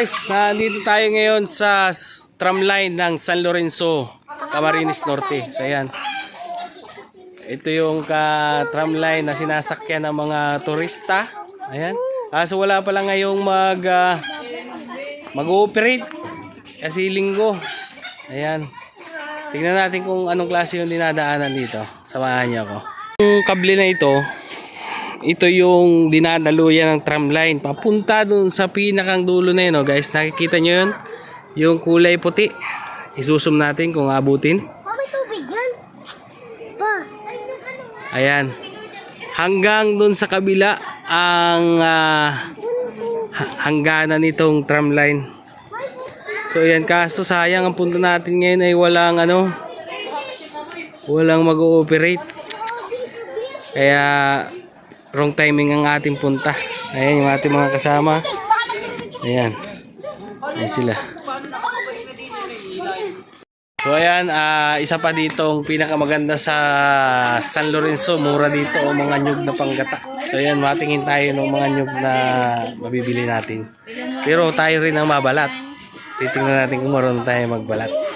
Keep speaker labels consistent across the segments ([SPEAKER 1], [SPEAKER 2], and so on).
[SPEAKER 1] Guys, nandito tayo ngayon sa tramline ng San Lorenzo, Camarines Norte. So ayan. Ito yung ka tramline na sinasakyan ng mga turista. Ayan. Ah, so wala pa lang ngayong mag ah, mag-ooperate kasi linggo. Ayan. Tingnan natin kung anong klase yung dinadaanan dito. Samahan niyo ako. Yung kable na ito, ito yung dinadaluyan ng tramline papunta dun sa pinakang dulo na yun oh, guys. Nakikita nyo yun? Yung kulay puti. Isusum natin kung abutin.
[SPEAKER 2] Pa.
[SPEAKER 1] ayan. Hanggang dun sa kabila ang ha- hangganan nitong tramline so ayan. Kaso sayang ang punta natin ngayon ay walang ano walang mag-ooperate. Kaya wrong timing ang ating punta. Ayan yung ating mga kasama. Ayan. Ayan sila. So ayan ah, isa pa ditong pinakamaganda sa San Lorenzo. Mura dito o mga nyug na panggata. So ayan matingin tayo ng mga nyug na mabibili natin. Pero tayo rin ang mabalat. Titingnan natin kung marunong tayo magbalat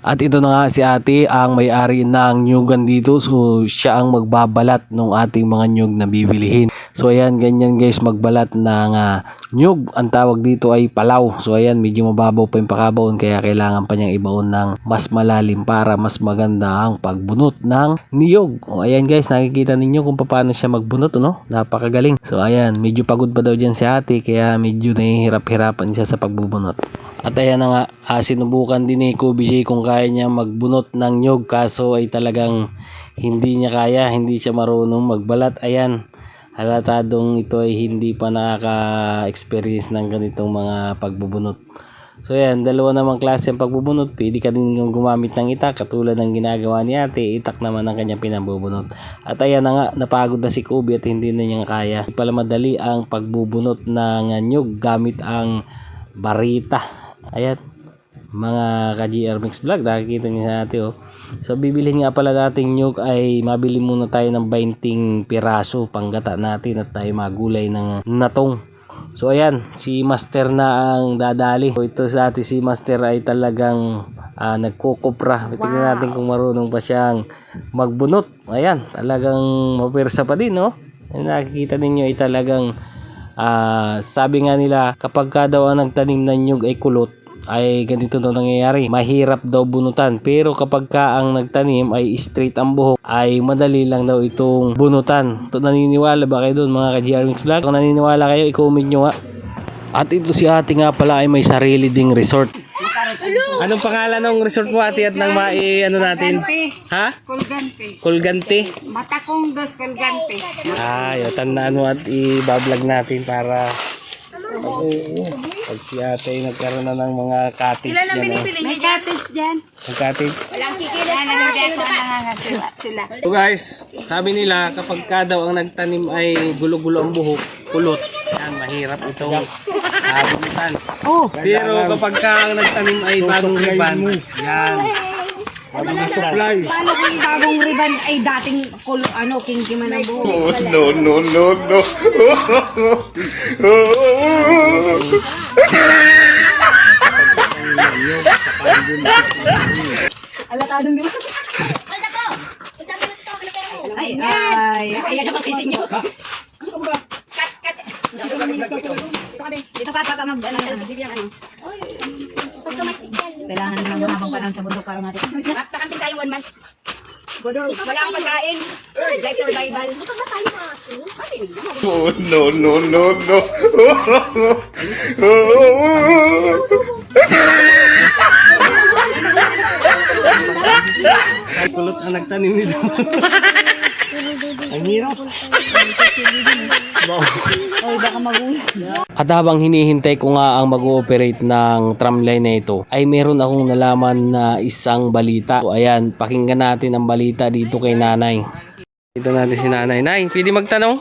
[SPEAKER 1] At ito na nga si ate ang may-ari ng nyugan dito. So siya ang magbabalat ng ating mga nyug na bibilihin. So ayan, ganyan guys magbalat ng ah, nyug. Ang tawag dito ay palaw. So ayan, medyo mababaw pa yung pakabaon kaya kailangan pa niyang ibaon ng mas malalim para mas maganda ang pagbunot ng niyog. O ayan guys, nakikita ninyo kung paano siya magbunot, no? Napakagaling. So ayan, medyo pagod pa daw dyan si ate kaya medyo nahihirap-hirapan siya sa pagbubunot. At ayan na nga, ah, sinubukan din ni Kobe J kung kaya niya magbunot ng nyog kaso ay talagang hindi niya kaya, hindi siya marunong magbalat. Ayan, halatadong ito ay hindi pa nakaka-experience ng ganitong mga pagbubunot. So ayan, dalawa namang klase ang pagbubunot. Pwede ka din yung gumamit ng itak katulad ng ginagawa ni ate. Itak naman ang kanyang pinabubunot. At ayan na nga, napagod na si Kobe at hindi na niya kaya. Hindi pala madali ang pagbubunot ng nyug gamit ang barita. Ayan, mga ka-GR Mix Vlog, nakikita niyo sa ate oh. So bibilhin nga pala nating nyug ay mabili muna tayo ng 20 piraso panggata natin at tayo magulay ng natong. So ayan, si Master na ang dadali. So ito sa atin si Master ay talagang ah, nagkukupra. Tingnan natin kung marunong pa siyang magbunot. Ayan, talagang mapirsa pa din, no? Ayan, nakikita ninyo ay talagang ah, sabi nga nila kapag ka daw ang nagtanim ng nyug ay kulot ay ganito daw nangyayari. Mahirap daw bunutan. Pero kapag ka ang nagtanim ay straight ang buhok, ay madali lang daw itong bunutan. Ito naniniwala ba kayo doon mga ka-GR Mix Vlog? Kung naniniwala kayo, i-comment nyo nga. At ito si ate nga pala ay may sarili ding resort. Anong pangalan ng resort mo ate at nang mai ano natin? Ha?
[SPEAKER 3] Colgante.
[SPEAKER 1] Colgante?
[SPEAKER 3] Matakong dos Colgante.
[SPEAKER 1] Ay, tandaan mo at i-vlog natin para pag, pag si ate ay nagkaroon na ng mga cottage Ilan ang binibili?
[SPEAKER 3] May cottage dyan.
[SPEAKER 1] Ang cottage?
[SPEAKER 3] Yan, nandiyan ko na sila. sila.
[SPEAKER 1] So guys, sabi nila kapag ka daw ang nagtanim ay gulo-gulo ang buhok, kulot, yan, mahirap itong abutan.
[SPEAKER 3] Oh,
[SPEAKER 1] Pero kapag ka ang nagtanim ay bagong riban, yan, mabilis supply.
[SPEAKER 3] paano kung bagong ribbon ay dating kulo, ano, kingkiman ang buhok?
[SPEAKER 4] no, no, no, no.
[SPEAKER 3] Alatadong di ba? Ay, ay, ay, ano kasi niyo? Dito ka pa mag ano Kailangan ng habang panahon sa bundok para natin.
[SPEAKER 5] Pakantin tayo one month. Wala akong pagkain. Like survival.
[SPEAKER 4] Oh, no, no, no, no.
[SPEAKER 1] Kulot ang nagtanim nito. Ang hirap.
[SPEAKER 3] Oy, baka magulo.
[SPEAKER 1] At habang hinihintay ko nga ang mag-ooperate ng tramline na ito, ay meron akong nalaman na isang balita. So ayan, pakinggan natin ang balita dito kay nanay. Dito natin si nanay. Nay, pwede magtanong?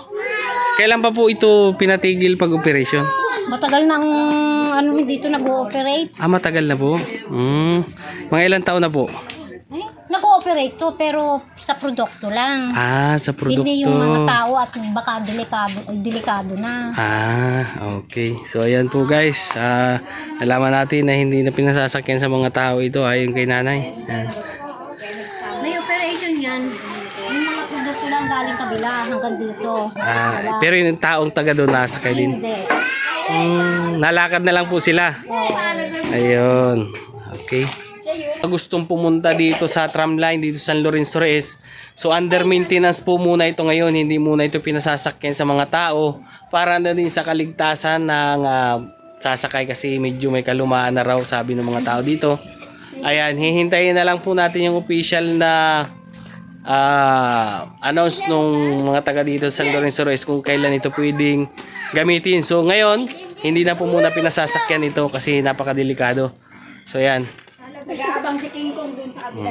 [SPEAKER 1] Kailan pa po ito pinatigil pag-operasyon?
[SPEAKER 2] Matagal nang ano dito nag-ooperate.
[SPEAKER 1] Ah, matagal na po. Hmm. Mga ilang taon na po?
[SPEAKER 2] To, pero sa produkto lang.
[SPEAKER 1] Ah, sa produkto.
[SPEAKER 2] Hindi yung mga tao at baka delikado, ay, delikado na.
[SPEAKER 1] Ah, okay. So, ayan po guys. Ah, nalaman natin na hindi na pinasasakyan sa mga tao ito ayon kay nanay. Ayan.
[SPEAKER 2] May operation yan. Yung mga produkto lang galing kabila hanggang dito.
[SPEAKER 1] Ah, pero yung taong taga doon nasakay din.
[SPEAKER 2] Hindi.
[SPEAKER 1] Hmm, nalakad na lang po sila. Ayun. Okay. Gustong pumunta dito sa tramline dito sa San Lorenzo Reyes. So under maintenance po muna ito ngayon. Hindi muna ito pinasasakyan sa mga tao para na din sa kaligtasan ng ah, sasakay kasi medyo may kalumaan na raw sabi ng mga tao dito. Ayan, hihintayin na lang po natin yung official na ah announce nung mga taga dito sa San Lorenzo Reyes kung kailan ito pwedeng gamitin. So ngayon, hindi na po muna pinasasakyan ito kasi napakadelikado. So yan.
[SPEAKER 5] Nag-aabang si King Kong dun sa kabila.